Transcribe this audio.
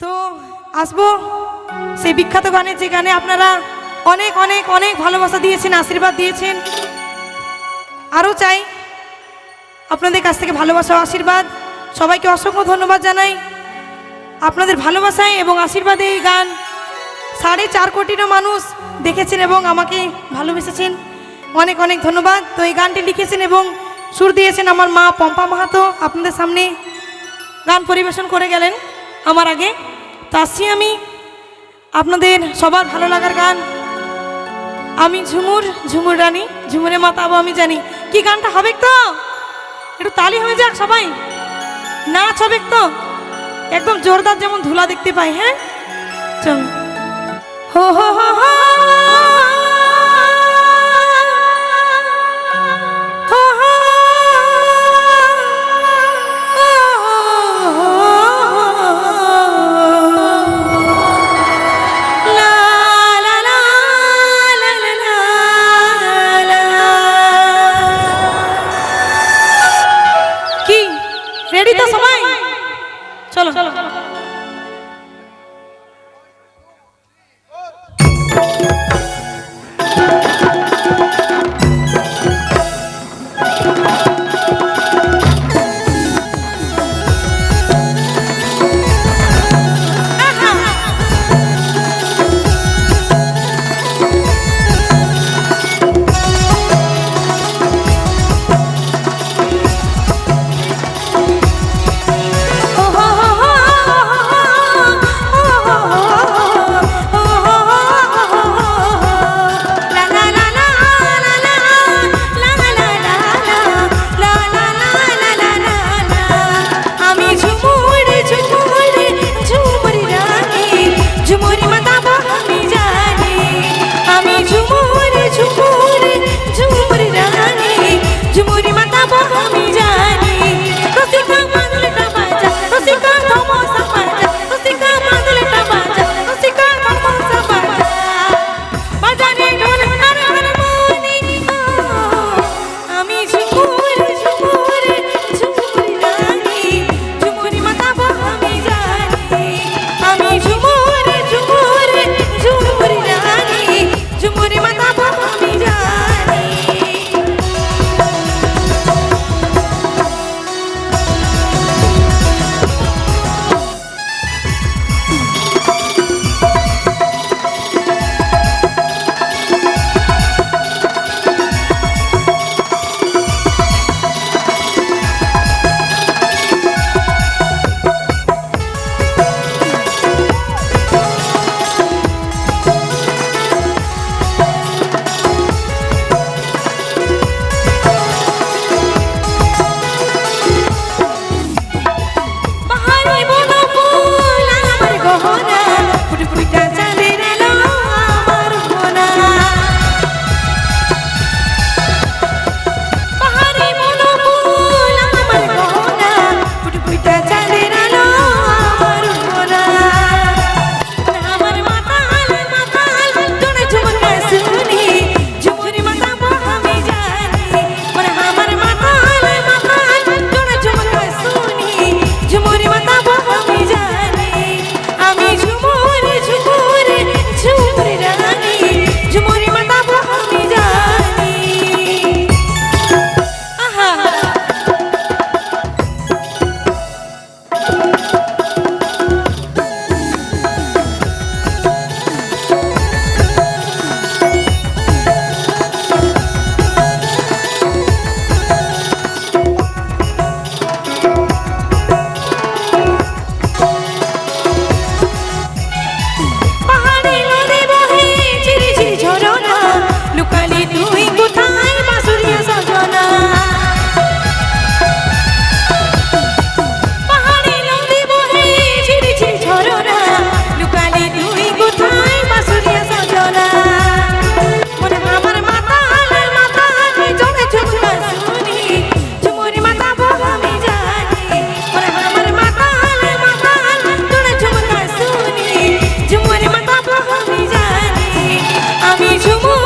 তো আসব। সেই বিখ্যাত গানে যে গানে আপনারা অনেক অনেক অনেক ভালোবাসা দিয়েছেন, আশীর্বাদ দিয়েছেন। আরও চাই আপনাদের কাছ থেকে ভালোবাসা আশীর্বাদ। সবাইকে অসংখ্য ধন্যবাদ জানাই। আপনাদের ভালোবাসায় এবং আশীর্বাদে এই গান সাড়ে চার কোটিরও মানুষ দেখেছেন এবং আমাকে ভালোবেসেছেন। অনেক অনেক ধন্যবাদ। তো এই গানটি লিখেছেন এবং সুর দিয়েছেন আমার মা পম্পা মাহাতো। আপনাদের সামনে গান পরিবেশন করে গেলেন। আমার আগে। তো আসছি আমি। আপনাদের সবার ভালো লাগার গান। আমি ঝুমুর ঝুমুর রানী, ঝুমুরে মাতাবো আমি জানি। কি গানটা হবে তো একটু তালি হয়ে যাক সবাই। নাচ হবে তো একদম জোরদার যেমন ধুলা দেখতে পাই হ্যাঁ? চল। হো হো হো হো হো। রেডি তো সবাই? চলো। tomorrow